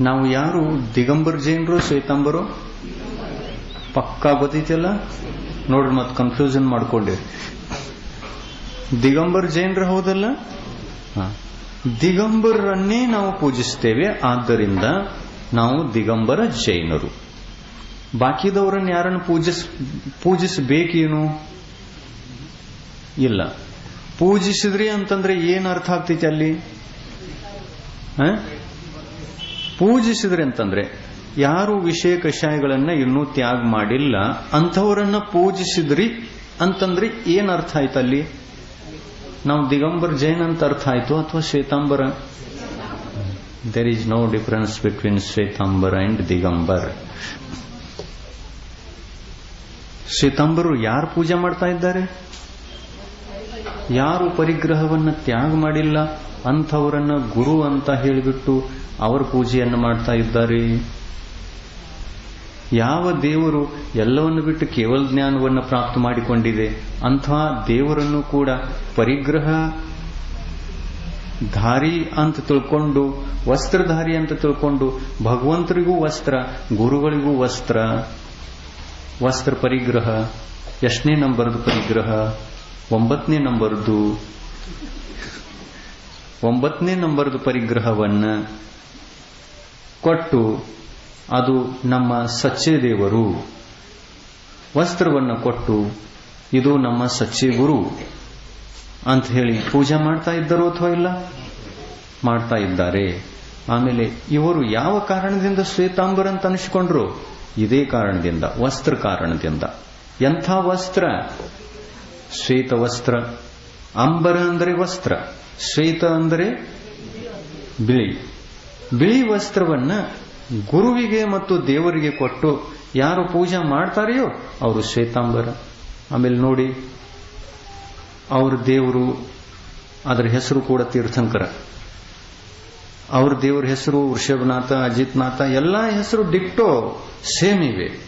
ನಾವು ಯಾರು? ದಿಗಂಬರ್ ಜೈನರು, ಶ್ವೇತಾಂಬರು? ಪಕ್ಕಾ ಗೊತ್ತೈತಿಲ್ಲ ನೋಡ್ರಿ ಮತ್ತೆ ಕನ್ಫ್ಯೂಷನ್ ಮಾಡ್ಕೊಂಡಿರಿ. ದಿಗಂಬರ್ ಜೈನರು ಹೌದಲ್ಲ. ದಿಗಂಬರನ್ನೇ ನಾವು ಪೂಜಿಸ್ತೇವೆ, ಆದ್ದರಿಂದ ನಾವು ದಿಗಂಬರ ಜೈನರು. ಬಾಕಿದವರನ್ನು ಯಾರನ್ನು ಪೂಜಿಸ್, ಪೂಜಿಸಬೇಕೇನು? ಇಲ್ಲ. ಪೂಜಿಸಿದ್ರಿ ಅಂತಂದ್ರೆ ಏನ್ ಅರ್ಥ ಆಗ್ತೈತಿ ಅಲ್ಲಿ? ಪೂಜಿಸಿದ್ರಿ ಅಂತಂದ್ರೆ ಯಾರು ವಿಷಯ ಕಷಾಯಗಳನ್ನ ಇನ್ನೂ ತ್ಯಾಗ ಮಾಡಿಲ್ಲ, ಅಂಥವರನ್ನ ಪೂಜಿಸಿದ್ರಿ ಅಂತಂದ್ರೆ ಏನ್ ಅರ್ಥ ಆಯ್ತು ಅಲ್ಲಿ ನಾವು ದಿಗಂಬರ್ ಜೈನ್ ಅಂತ ಅರ್ಥ ಆಯ್ತು ಅಥವಾ Shvetambara? There is no difference between Shvetambara and Digambar. ಶ್ವೇತಾಂಬರು ಯಾರು ಪೂಜೆ ಮಾಡ್ತಾ ಇದ್ದಾರೆ? ಯಾರು ಪರಿಗ್ರಹವನ್ನ ತ್ಯಾಗ ಮಾಡಿಲ್ಲ? ಅಂಥವರನ್ನ ಗುರು ಅಂತ ಹೇಳಿಬಿಟ್ಟು ಅವರ ಪೂಜೆಯನ್ನು ಮಾಡ್ತಾ ಇದ್ದಾರೆ. ಯಾವ ದೇವರು ಎಲ್ಲವನ್ನು ಬಿಟ್ಟು ಕೇವಲ ಜ್ಞಾನವನ್ನು ಪ್ರಾಪ್ತ ಮಾಡಿಕೊಂಡಿದೆ, ಅಂಥ ದೇವರನ್ನು ಕೂಡ ಪರಿಗ್ರಹ ಧಾರಿ ಅಂತ ತಿಳ್ಕೊಂಡು, ವಸ್ತ್ರಧಾರಿ ಅಂತ ತಿಳ್ಕೊಂಡು, ಭಗವಂತರಿಗೂ ವಸ್ತ್ರ, ಗುರುಗಳಿಗೂ ವಸ್ತ್ರ ವಸ್ತ್ರ ಪರಿಗ್ರಹ, ಎಷ್ಟನೇ ನಂಬರ್ದು ಪರಿಗ್ರಹ, ಒಂಬತ್ತನೇ ನಂಬರ್ದು ಒಂಬತ್ತನೇ ನಂಬರ್ದು ಪರಿಗ್ರಹವನ್ನ ಕೊಟ್ಟು ಅದು ನಮ್ಮ ಸಚ್ಚೆ ದೇವರು ವಸ್ತ್ರವನ್ನು ಕೊಟ್ಟು ಇದು ನಮ್ಮ ಸಚ್ಚೆ ಗುರು ಅಂತ ಹೇಳಿ ಪೂಜೆ ಮಾಡ್ತಾ ಇದ್ದರು ಅಥವಾ ಇಲ್ಲ? ಮಾಡ್ತಾ ಇದ್ದಾರೆ. ಆಮೇಲೆ ಇವರು ಯಾವ ಕಾರಣದಿಂದ ಶ್ವೇತಾಂಬರ್ ಅಂತ ಅನಿಸಿಕೊಂಡ್ರು? ಇದೇ ಕಾರಣದಿಂದ, ವಸ್ತ್ರ ಕಾರಣದಿಂದ. ಎಂಥ ವಸ್ತ್ರ? ಶ್ವೇತ ವಸ್ತ್ರ, ಅಂಬರ ಅಂದರೆ ವಸ್ತ್ರ. ಶ್ವೇತ ಅಂದರೆ ಬಿಳಿ. ಬಿಳಿ ವಸ್ತ್ರವನ್ನ ಗುರುವಿಗೆ ಮತ್ತು ದೇವರಿಗೆ ಕೊಟ್ಟು ಯಾರು ಪೂಜೆ ಮಾಡ್ತಾರೆಯೋ ಅವರು ಶ್ವೇತಾಂಬರ. ಆಮೇಲೆ ನೋಡಿ, ಅವ್ರ ದೇವರು ಅದರ ಹೆಸರು ಕೂಡ ತೀರ್ಥಂಕರ. ಅವ್ರ ದೇವರ ಹೆಸರು ವೃಷಭನಾಥ, ಅಜಿತ್ನಾಥ, ಎಲ್ಲ ಹೆಸರು ಡಿಕ್ಟೋ ಸೇಮ್ ಇವೆ.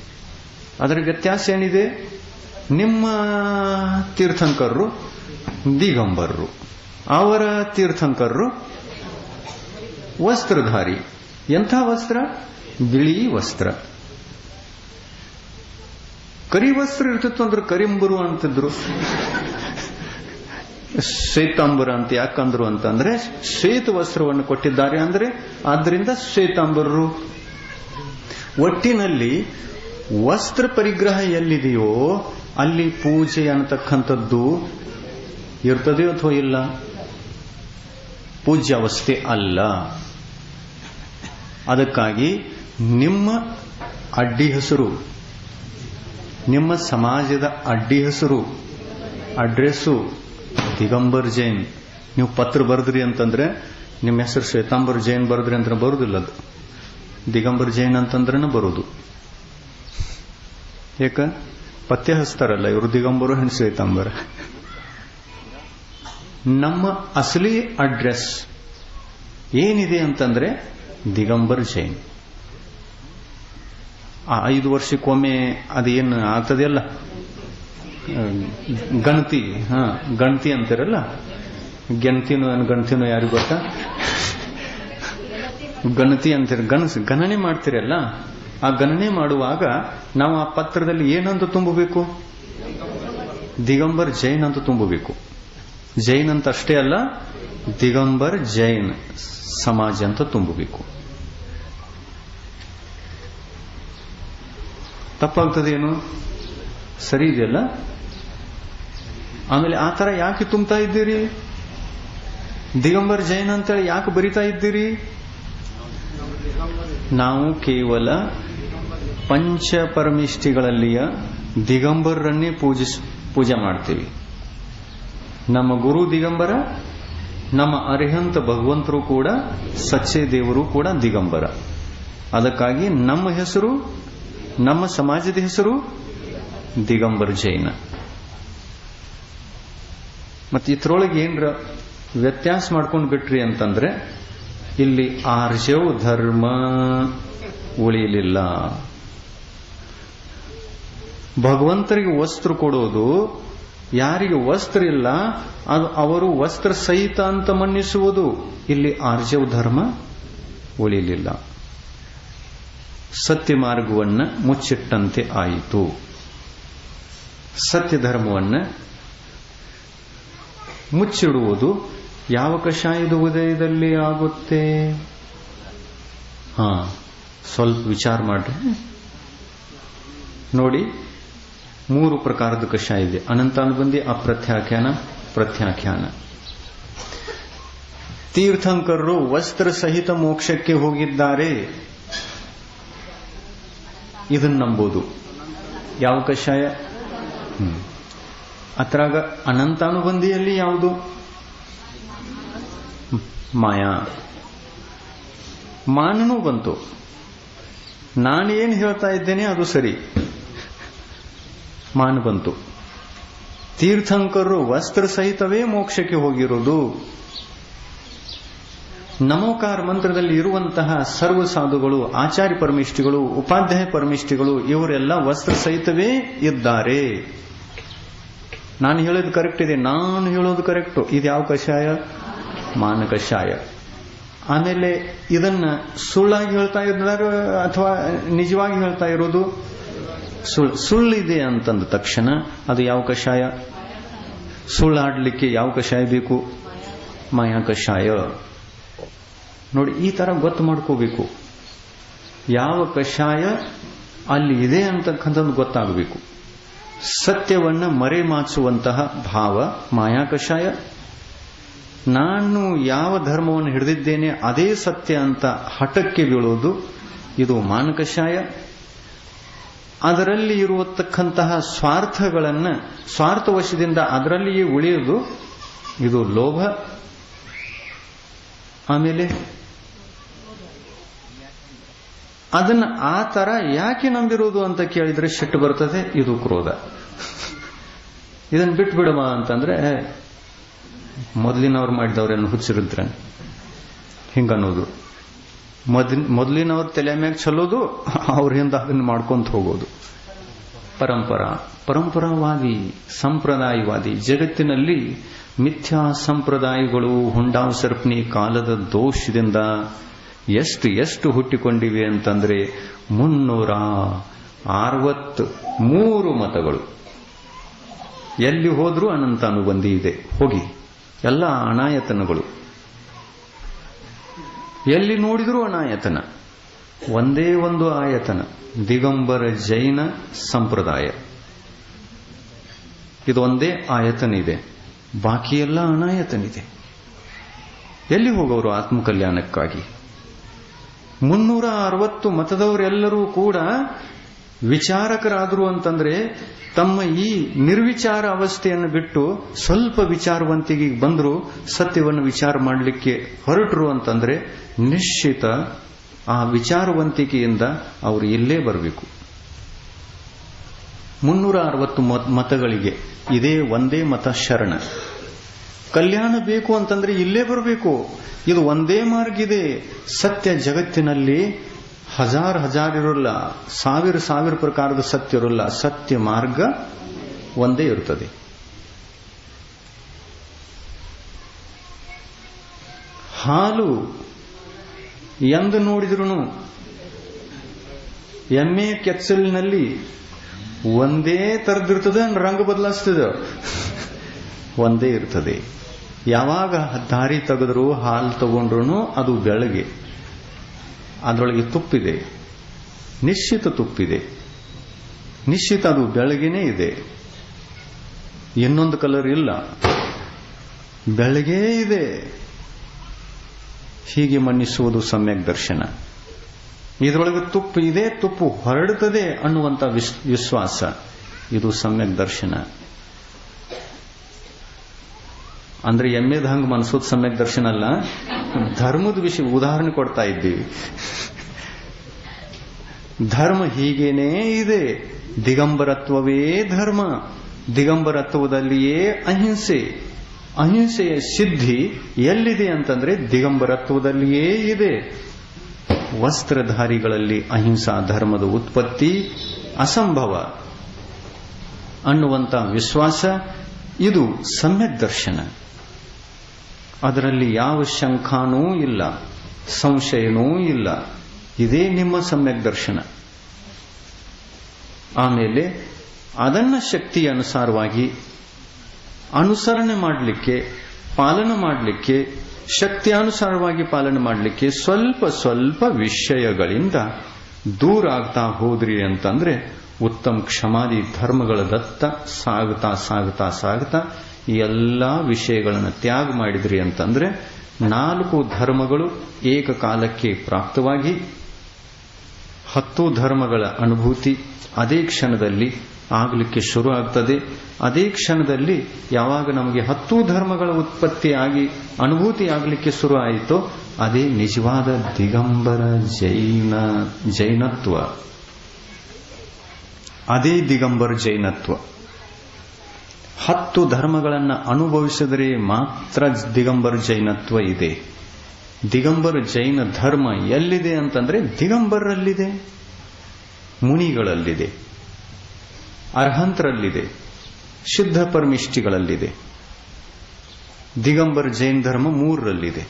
ಅದರ ವ್ಯತ್ಯಾಸ ಏನಿದೆ? ನಿಮ್ಮ ತೀರ್ಥಂಕರರು, ದಿಗಂಬರರು. ಅವರ ತೀರ್ಥಂಕರರು? ವಸ್ತ್ರಧಾರಿ. ಎಂಥ ವಸ್ತ್ರ? ಬಿಳಿ ವಸ್ತ್ರ. ಕರಿ ವಸ್ತ್ರ ಇರ್ತಿತ್ತು ಅಂದ್ರೆ ಕರಿಂಬರು ಅಂತಿದ್ರು. ಶ್ವೇತಾಂಬರ ಅಂತ ಯಾಕಂದ್ರು ಅಂತಂದ್ರೆ ಶ್ವೇತ ವಸ್ತ್ರವನ್ನು ಕೊಟ್ಟಿದ್ದಾರೆ ಅಂದ್ರೆ ಆದ್ರಿಂದ ಶ್ವೇತಾಂಬರರು. ಒಟ್ಟಿನಲ್ಲಿ ವಸ್ತ್ರ ಪರಿಗ್ರಹ ಎಲ್ಲಿದೆಯೋ ಅಲ್ಲಿ ಪೂಜೆ ಅನ್ನತಕ್ಕಂಥದ್ದು ಇರ್ತದೆಯೋ ಅಥವಾ ಇಲ್ಲ? ಪೂಜ್ಯ ಅವಸ್ಥೆ ಅಲ್ಲ. ಅದಕ್ಕಾಗಿ ನಿಮ್ಮ ಅಡ್ಡಿ ಹೆಸರು, ನಿಮ್ಮ ಸಮಾಜದ ಅಡ್ಡಿ ಹೆಸರು, ಅಡ್ರೆಸ್ಸು ದಿಗಂಬರ್ ಜೈನ್. ನೀವು ಪತ್ರ ಬರೆದ್ರಿ ಅಂತಂದ್ರೆ ನಿಮ್ಮ ಹೆಸರು ಶ್ವೇತಾಂಬರ್ ಜೈನ್ ಬರೆದ್ರಿ ಅಂತ ಬರುದಿಲ್ಲ ಅದು. ದಿಗಂಬರ್ ಜೈನ್ ಅಂತಂದ್ರೇನೆ ಬರುದು. ಏಕ ಪತ್ತೆ ಹಚ್ತಾರಲ್ಲ ಇವರು ದಿಗಂಬರು ಹೆಣ್ ಶ್ವೇತಾಂಬರ. ನಮ್ಮ ಅಸಲಿ ಅಡ್ರೆಸ್ ಏನಿದೆ ಅಂತಂದ್ರೆ ದಿಗಂಬರ್ ಜೈನ್. ಆ ಐದು ವರ್ಷಕ್ಕೊಮ್ಮೆ ಅದೇನು ಆಗ್ತದೆಯಲ್ಲ? ಗಣತಿ, ಹಾ, ಗಣತಿ ಅಂತಾರಲ್ಲ? ಗೆಣತಿನೋ ಗಣತಿನೋ ಯಾರಿಗೂ ಗೊತ್ತಾ? ಗಣತಿ ಅಂತಾರೆ, ಗಣಸ್, ಗಣನೆ ಮಾಡ್ತೀರಲ್ಲ? ಆ ಗಣನೆ ಮಾಡುವಾಗ ನಾವು ಆ ಪತ್ರದಲ್ಲಿ ಏನಂತ ತುಂಬಬೇಕು? ದಿಗಂಬರ್ ಜೈನ್ ಅಂತ ತುಂಬಬೇಕು. ಜೈನ್ ಅಂತ ಅಷ್ಟೇ ಅಲ್ಲ, ದಿಗಂಬರ್ ಜೈನ್ ಸಮಾಜ ಅಂತ ತುಂಬಬೇಕು. ತಪ್ಪಾಗ್ತದೇನು? ಸರಿ ಇದೆಯಲ್ಲ? ಆಮೇಲೆ ಆ ತರ ಯಾಕೆ ತುಂಬ್ತಾ ಇದ್ದೀರಿ? ದಿಗಂಬರ್ ಜೈನ್ ಅಂತೇಳಿ ಯಾಕೆ ಬರಿತಾ ಇದ್ದೀರಿ? ನಾವು ಕೇವಲ ಪಂಚಪರಮಿಷ್ಠಿಗಳಲ್ಲಿಯ ದಿಗಂಬರನ್ನೇ ಪೂಜಿಸ್, ಪೂಜೆ ಮಾಡ್ತೀವಿ. ನಮ್ಮ ಗುರು ದಿಗಂಬರ, ನಮ್ಮ ಅರಿಹಂತ ಭಗವಂತರು ಕೂಡ, ಸಚ್ಚೆ ದೇವರು ಕೂಡ ದಿಗಂಬರ. ಅದಕ್ಕಾಗಿ ನಮ್ಮ ಹೆಸರು, ನಮ್ಮ ಸಮಾಜದ ಹೆಸರು ದಿಗಂಬರ ಜೈನ. ಮತ್ತೆ ಇದ್ರೊಳಗೆ ಏನರ ವ್ಯತ್ಯಾಸ ಮಾಡ್ಕೊಂಡು ಬಿಟ್ರಿ ಅಂತಂದ್ರೆ, ಇಲ್ಲಿ ಆರ್ಜವ್ ಧರ್ಮ ಉಳಿಯಲಿಲ್ಲ ಭಗವಂತರಿಗೆ ವಸ್ತ್ರ ಕೊಡೋದು ಯಾರಿಗೆ ವಸ್ತ್ರ ಇಲ್ಲ, ಅದು ಅವರು ವಸ್ತ್ರ ಸಹಿತ ಅಂತ ಮನ್ನಿಸುವುದು. ಇಲ್ಲಿ ಆರ್ಜವ್ ಧರ್ಮ ಉಳಿಲಿಲ್ಲ. ಸತ್ಯ ಮಾರ್ಗವನ್ನು ಮುಚ್ಚಿಟ್ಟಂತೆ ಆಯಿತು. ಸತ್ಯ ಧರ್ಮವನ್ನು ಮುಚ್ಚಿಡುವುದು ಯಾವ ಕಷಾಯದ ಉದಯದಲ್ಲಿ ಆಗುತ್ತೆ? ಹಾ, ಸ್ವಲ್ಪ ವಿಚಾರ ಮಾಡ್ರಿ. ನೋಡಿ ಮೂರು ಪ್ರಕಾರದ ಕಷಾಯ ಇದೆ. ಅನಂತಾನುಬಂಧಿ, ಅಪ್ರತ್ಯಾಖ್ಯಾನ, ಪ್ರತ್ಯಾಖ್ಯಾನ. ತೀರ್ಥಂಕರರು ವಸ್ತ್ರ ಸಹಿತ ಮೋಕ್ಷಕ್ಕೆ ಹೋಗಿದ್ದಾರೆ. ಇದನ್ನ ನಂಬೋದು. ಯಾವ ಕಷಾಯ. ಅತ್ರಾಗ ಅನಂತಾನುಬಂಧಿಯಲ್ಲಿ ಯಾವುದು. ಮಾಯಾ. ಮಾನನೂ ಬಂತು. ನಾನು ಏನು ಹೇಳ್ತಾ ಇದ್ದೇನೆ ಅದು ಸರಿ. ಮಾನ ಬಂತು. ತೀರ್ಥಂಕರರು ವಸ್ತ್ರ ಸಹಿತವೇ ಮೋಕ್ಷಕ್ಕೆ ಹೋಗಿರೋದು. ನಮೋಕಾರ ಮಂತ್ರದಲ್ಲಿ ಇರುವಂತಹ ಸರ್ವ ಸಾಧುಗಳು, ಆಚಾರ್ಯ ಪರಮಿಷ್ಠಿಗಳು, ಉಪಾಧ್ಯಾಯ ಪರಮಿಷ್ಠಿಗಳು, ಇವರೆಲ್ಲ ವಸ್ತ್ರ ಸಹಿತವೇ ಇದ್ದಾರೆ. ನಾನು ಹೇಳೋದು ಕರೆಕ್ಟ್ ಇದೆ, ನಾನು ಹೇಳೋದು ಕರೆಕ್ಟ್ ಇದು ಯಾವ ಕಷಾಯ? ಮಾನ ಕಷಾಯ. ಆಮೇಲೆ ಇದನ್ನ ಸುಳ್ಳಾಗಿ ಹೇಳ್ತಾ ಇದ್ದಾರೆ ಅಥವಾ ನಿಜವಾಗಿ ಹೇಳ್ತಾ ಇರೋದು? ಸುಳ್ಳು ಸುಳ್ಳಿದೆ ಅಂತಂದ ತಕ್ಷಣ ಅದು ಯಾವ ಕಷಾಯ? ಸುಳ್ಳಾಡ್ಲಿಕ್ಕೆ ಯಾವ ಕಷಾಯ ಬೇಕು? ಮಾಯಾ ಕಷಾಯ. ನೋಡಿ, ಈ ತರ ಗೊತ್ತು ಮಾಡ್ಕೋಬೇಕು. ಯಾವ ಕಷಾಯ ಅಲ್ಲಿ ಇದೆ ಅಂತಕ್ಕಂಥದ್ದು ಗೊತ್ತಾಗಬೇಕು. ಸತ್ಯವನ್ನ ಮರೆಮಾಚುವಂತಹ ಭಾವ ಮಾಯಾ ಕಷಾಯ. ನಾನು ಯಾವ ಧರ್ಮವನ್ನು ಹಿಡಿದಿದ್ದೇನೆ, ಅದೇ ಸತ್ಯ ಅಂತ ಹಠಕ್ಕೆ ಬೀಳೋದು, ಇದು ಮಾನಕಷಾಯ. ಅದರಲ್ಲಿ ಇರುವತಕ್ಕಂತಹ ಸ್ವಾರ್ಥಗಳನ್ನ, ಸ್ವಾರ್ಥವಶದಿಂದ ಅದರಲ್ಲಿಯೇ ಉಳಿಯುವುದು ಇದು ಲೋಭ. ಆಮೇಲೆ ಅದನ್ನ ಆ ತರ ಯಾಕೆ ನಂಬಿರೋದು ಅಂತ ಕೇಳಿದ್ರೆ ಶೆಟ್ ಬರ್ತದೆ, ಇದು ಕ್ರೋಧ. ಇದನ್ನು ಬಿಟ್ಟು ಬಿಡಮ ಅಂತಂದ್ರೆ, ಮೊದಲಿನವ್ರು ಮಾಡಿದವ್ರೇನು ಹುಚ್ಚಿರಿದ್ರೆ ಹಿಂಗನ್ನೋದು. ಮೊದಲಿನ ಮೊದಲಿನವ್ರ ತಲೆ ಮ್ಯಾಗ ಚಲೋದು, ಅವ್ರ ಅದನ್ನು ಅದನ್ನ ಮಾಡ್ಕೊಂತ ಹೋಗೋದು. ಪರಂಪರಾ. ಪರಂಪರಾವಾದಿ, ಸಂಪ್ರದಾಯವಾದಿ. ಜಗತ್ತಿನಲ್ಲಿ ಮಿಥ್ಯಾ ಸಂಪ್ರದಾಯಗಳು ಹುಂಡಾವ್ ಸರ್ಪಣಿ ಕಾಲದ ದೋಷದಿಂದ ಎಷ್ಟು ಎಷ್ಟು ಹುಟ್ಟಿಕೊಂಡಿವೆ ಅಂತಂದ್ರೆ ಮುನ್ನೂರ ಅರವತ್ತು ಮೂರು ಮತಗಳು. ಎಲ್ಲಿ ಹೋದ್ರೂ ಅನಂತ ಅನುಬಂಧಿ ಇದೆ. ಹೋಗಿ. ಎಲ್ಲ ಅನಾಯತನಗಳು. ಎಲ್ಲಿ ನೋಡಿದರೂ ಅನಾಯತನ. ಒಂದೇ ಒಂದು ಆಯತನ, ದಿಗಂಬರ ಜೈನ ಸಂಪ್ರದಾಯ. ಇದು ಒಂದೇ ಆಯತನ ಇದೆ ಬಾಕಿ ಎಲ್ಲ ಅನಾಯತನಿದೆ. ಎಲ್ಲಿ ಹೋಗೋರು ಆತ್ಮಕಲ್ಯಾಣಕ್ಕಾಗಿ? ಮುನ್ನೂರ ಅರವತ್ತು ಮತದವರೆಲ್ಲರೂ ಕೂಡ ವಿಚಾರಕರಾದರು ಅಂತಂದ್ರೆ ತಮ್ಮ ಈ ನಿರ್ವಿಚಾರ ಅವಸ್ಥೆಯನ್ನು ಬಿಟ್ಟು ಸ್ವಲ್ಪ ವಿಚಾರವಂತಿಗೆ ಬಂದರು ಸತ್ಯವನ್ನು ವಿಚಾರ ಮಾಡಲಿಕ್ಕೆ ಹೊರಟರು ಅಂತಂದ್ರೆ ನಿಶ್ಚಿತ ಆ ವಿಚಾರವಂತಿಕೆಯಿಂದ ಅವರು ಇಲ್ಲೇ ಬರಬೇಕು. ಮುನ್ನೂರ ಅರವತ್ತು ಮತಗಳಿಗೆ ಇದೇ ಒಂದೇ ಮತ ಶರಣ. ಕಲ್ಯಾಣ ಬೇಕು ಅಂತಂದ್ರೆ ಇಲ್ಲೇ ಬರಬೇಕು. ಇದು ಒಂದೇ ಮಾರ್ಗ ಇದೆ. ಸತ್ಯ ಜಗತ್ತಿನಲ್ಲಿ ಹಜಾರ್ ಹಜಾರ್ ಇರೋಲ್ಲ, ಸಾವಿರ ಸಾವಿರ ಪ್ರಕಾರದ ಸತ್ಯ ಇರೋಲ್ಲ. ಸತ್ಯ ಮಾರ್ಗ ಒಂದೇ ಇರುತ್ತದೆ. ಹಾಲು ಎಂದು ನೋಡಿದ್ರು ಎಮ್ಮೆ ಕೆಚ್ಚಲಿನಲ್ಲಿ ಒಂದೇ ತರದಿರ್ತದೆ ರಂಗ ಬದಲಾಯಿಸ್ತದೆ. ಒಂದೇ ಇರ್ತದೆ. ಯಾವಾಗ ದಾರಿ ತೆಗೆದ್ರು ಹಾಲು ತಗೊಂಡ್ರು ಅದು ಬೆಳಗ್ಗೆ. ಅದರೊಳಗೆ ತುಪ್ಪಿದೆ. ನಿಶ್ಚಿತ ತುಪ್ಪಿದೆ. ನಿಶ್ಚಿತ ಅದು ಬೆಳಗ್ಗೆನೇ ಇದೆ. ಇನ್ನೊಂದು ಕಲರ್ ಇಲ್ಲ. ಬೆಳಗ್ಗೆ ಇದೆ. ಹೀಗೆ ಮನ್ನಿಸುವುದು ಸಮ್ಯಕ್ ದರ್ಶನ. ಇದರೊಳಗೆ ತುಪ್ಪು ಇದೆ, ತುಪ್ಪು ಹೊರಡುತ್ತದೆ ಅನ್ನುವಂಥ ವಿಶ್ವಾಸ. ಇದು ಸಮ್ಯಕ್ ದರ್ಶನ. ಅಂದ್ರೆ ಎಮ್ಮೆದ ಹಂಗೆ ಮನ್ಸೋದು ಸಮ್ಯಕ್ ದರ್ಶನ ಅಲ್ಲ? ಧರ್ಮದ ವಿಷಯ ಉದಾಹರಣೆ ಕೊಡ್ತಾ ಇದ್ದೀವಿ. ಧರ್ಮ ಹೀಗೇನೇ ಇದೆ. ದಿಗಂಬರತ್ವವೇ ಧರ್ಮ. ದಿಗಂಬರತ್ವದಲ್ಲಿಯೇ ಅಹಿಂಸೆ. ಅಹಿಂಸೆಯ ಸಿದ್ಧಿ ಎಲ್ಲಿದೆ ಅಂತಂದ್ರೆ ದಿಗಂಬರತ್ವದಲ್ಲಿಯೇ ಇದೆ. ವಸ್ತ್ರಧಾರಿಗಳಲ್ಲಿ ಅಹಿಂಸಾ ಧರ್ಮದ ಉತ್ಪತ್ತಿ ಅಸಂಭವ. ಅನ್ನುವಂತ ವಿಶ್ವಾಸ, ಇದು ಸಮ್ಯಕ್ ದರ್ಶನ. ಅದರಲ್ಲಿ ಯಾವ ಶಂಖಾನೂ ಇಲ್ಲ, ಸಂಶಯನೂ ಇಲ್ಲ. ಇದೇ ನಿಮ್ಮ ಸಮ್ಯಕ್ ದರ್ಶನ. ಆಮೇಲೆ ಅದನ್ನ ಶಕ್ತಿ ಅನುಸಾರವಾಗಿ ಅನುಸರಣೆ ಮಾಡಲಿಕ್ಕೆ, ಪಾಲನೆ ಮಾಡಲಿಕ್ಕೆ, ಶಕ್ತಿಯಾನುಸಾರವಾಗಿ ಪಾಲನೆ ಮಾಡಲಿಕ್ಕೆ ಸ್ವಲ್ಪ ಸ್ವಲ್ಪ ವಿಷಯಗಳಿಂದ ದೂರ ಆಗ್ತಾ ಹೋದ್ರಿ ಅಂತಂದ್ರೆ ಉತ್ತಮ ಕ್ಷಮಾದಿ ಧರ್ಮಗಳ ದತ್ತ ಸಾಗುತ್ತಾ ಸಾಗುತ್ತಾ ಸಾಗುತ್ತಾ ಈ ಎಲ್ಲಾ ವಿಷಯಗಳನ್ನು ತ್ಯಾಗ ಮಾಡಿದ್ರಿ ಅಂತಂದ್ರೆ ನಾಲ್ಕು ಧರ್ಮಗಳು ಏಕಕಾಲಕ್ಕೆ ಪ್ರಾಪ್ತವಾಗಿ, ಹತ್ತು ಧರ್ಮಗಳ ಅನುಭೂತಿ ಅದೇ ಕ್ಷಣದಲ್ಲಿ ಆಗಲಿಕ್ಕೆ ಶುರು ಆಗ್ತದೆ. ಅದೇ ಕ್ಷಣದಲ್ಲಿ ಯಾವಾಗ ನಮಗೆ ಹತ್ತು ಧರ್ಮಗಳ ಉತ್ಪತ್ತಿಯಾಗಿ ಅನುಭೂತಿ ಆಗಲಿಕ್ಕೆ ಶುರು ಆಯಿತೋ, ಅದೇ ನಿಜವಾದ ದಿಗಂಬರ ಜೈನ, ಜೈನತ್ವ. ಅದೇ ದಿಗಂಬರ ಜೈನತ್ವ. ಹತ್ತು ಧರ್ಮಗಳನ್ನು ಅನುಭವಿಸಿದರೆ ಮಾತ್ರ ದಿಗಂಬರ ಜೈನತ್ವ ಇದೆ. ದಿಗಂಬರ ಜೈನ ಧರ್ಮ ಎಲ್ಲಿದೆ ಅಂತಂದ್ರೆ ದಿಗಂಬರಲ್ಲಿದೆ. ಮುನಿಗಳಲ್ಲಿದೆ. ಅರ್ಹಂತರಲ್ಲಿದೆ. ಸಿದ್ಧ ಪರಮಿಷ್ಠಿಗಳಲ್ಲಿದೆ. ದಿಗಂಬರ ಜೈನ್ ಧರ್ಮ ಮೂರರಲ್ಲಿದೆ.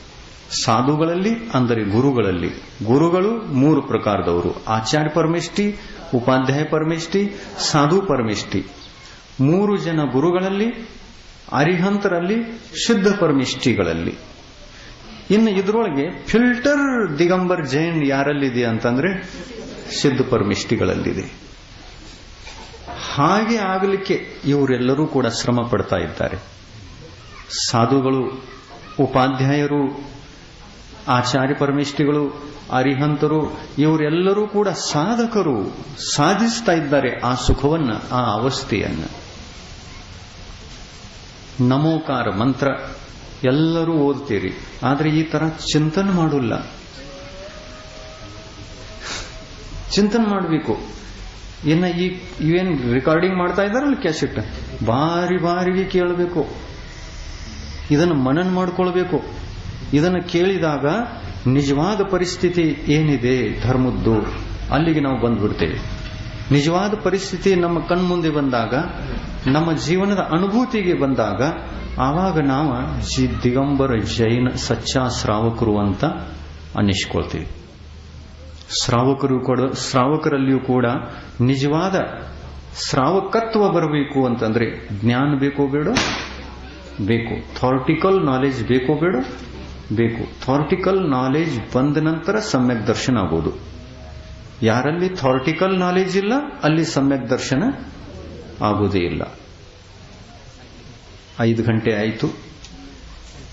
ಸಾಧುಗಳಲ್ಲಿ ಅಂದರೆ ಗುರುಗಳಲ್ಲಿ. ಗುರುಗಳು ಮೂರು ಪ್ರಕಾರದವರು. ಆಚಾರ್ಯ ಪರಮಿಷ್ಠಿ, ಉಪಾಧ್ಯಾಯ ಪರಮಿಷ್ಠಿ, ಸಾಧು ಪರಮಿಷ್ಠಿ. ಮೂರು ಜನ ಗುರುಗಳಲ್ಲಿ, ಅರಿಹಂತರಲ್ಲಿ, ಶುದ್ಧ ಪರಮಿಷ್ಠಿಗಳಲ್ಲಿ. ಇನ್ನು ಇದರೊಳಗೆ ಫಿಲ್ಟರ್ ದಿಗಂಬರ್ ಜೈನ್ ಯಾರಲ್ಲಿದೆ ಅಂತಂದ್ರೆ ಸಿದ್ಧ ಪರಮಿಷ್ಠಿಗಳಲ್ಲಿದೆ. ಹಾಗೆ ಆಗಲಿಕ್ಕೆ ಇವರೆಲ್ಲರೂ ಕೂಡ ಶ್ರಮ ಪಡ್ತಾ ಇದ್ದಾರೆ. ಸಾಧುಗಳು, ಉಪಾಧ್ಯಾಯರು, ಆಚಾರ್ಯ ಪರಮಿಷ್ಠಿಗಳು, ಅರಿಹಂತರು, ಇವರೆಲ್ಲರೂ ಕೂಡ ಸಾಧಕರು ಸಾಧಿಸ್ತಾ ಇದ್ದಾರೆ ಆ ಸುಖವನ್ನ, ಆ ಅವಸ್ಥೆಯನ್ನ. ನಮೋಕಾರ ಮಂತ್ರ ಎಲ್ಲರೂ ಓದ್ತೀರಿ ಆದರೆ ಈ ತರ ಚಿಂತನೆ ಮಾಡೋಲ್ಲ. ಚಿಂತನೆ ಮಾಡಬೇಕು. ಇನ್ನ ಈ ಇವೇನ್ ರೆಕಾರ್ಡಿಂಗ್ ಮಾಡ್ತಾ ಇದ್ದಾರಲ್ಲ ಕ್ಯಾಸೆಟ್ ಬಾರಿ ಬಾರಿಗೆ ಕೇಳಬೇಕು. ಇದನ್ನು ಮನನ್ ಮಾಡ್ಕೊಳ್ಬೇಕು. ಇದನ್ನು ಕೇಳಿದಾಗ ನಿಜವಾದ ಪರಿಸ್ಥಿತಿ ಏನಿದೆ? ಧರ್ಮದ್ದು. ಅಲ್ಲಿಗೆ ನಾವು ಬಂದ್ಬಿಡ್ತೇವೆ. ನಿಜವಾದ ಪರಿಸ್ಥಿತಿ ನಮ್ಮ ಕಣ್ಮುಂದೆ ಬಂದಾಗ, ನಮ್ಮ ಜೀವನದ ಅನುಭೂತಿಗೆ ಬಂದಾಗ, ಆವಾಗ ನಾವು ಜಿ ದಿಗಂಬರ ಜೈನ ಸಚ್ಚಾ ಶ್ರಾವಕರು ಅಂತ ಅನ್ನಿಸ್ಕೊಳ್ತೀವಿ. ಶ್ರಾವಕರು ಕೂಡ ಶ್ರಾವಕರಲ್ಲಿಯೂ ಕೂಡ ನಿಜವಾದ ಶ್ರಾವಕತ್ವ ಬರಬೇಕು ಅಂತಂದ್ರೆ ಜ್ಞಾನ ಬೇಕೋ ಬೇಡ? ಬೇಕು. ಥಾರ್ಟಿಕಲ್ ನಾಲೆಜ್ ಬೇಕೋ ಬೇಡ? ಬೇಕು. ಥಾರ್ಟಿಕಲ್ ನಾಲೆಜ್ ಬಂದ ನಂತರ ಸಮ್ಯಕ್ ದರ್ಶನ ಆಗೋದು ಯಾರಲ್ಲಿ ಥಾರ್ಟಿಕಲ್ ನಾಲೆಜ್ ಇಲ್ಲ, ಅಲ್ಲಿ ಸಮ್ಯಕ್ ದರ್ಶನ ಆಗುವುದೇ ಇಲ್ಲ. ಐದು ಗಂಟೆ ಆಯಿತು.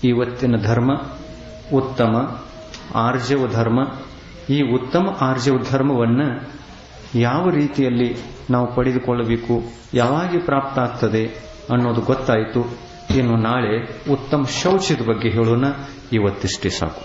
ಇವತ್ತಿನ ಧರ್ಮ ಉತ್ತಮ, ಆರ್ಜವ ಧರ್ಮ. ಈ ಉತ್ತಮ ಆರ್ಜವ ಧರ್ಮವನ್ನು ಯಾವ ರೀತಿಯಲ್ಲಿ ನಾವು ಪಡೆದುಕೊಳ್ಳಬೇಕು, ಯಾವಾಗಿ ಪ್ರಾಪ್ತ ಆಗ್ತದೆ ಅನ್ನೋದು ಗೊತ್ತಾಯಿತು. ಇನ್ನು ನಾಳೆ ಉತ್ತಮ ಶೌಚದ ಬಗ್ಗೆ ಹೇಳೋಣ. ಇವತ್ತಿಷ್ಟೇ ಸಾಕು.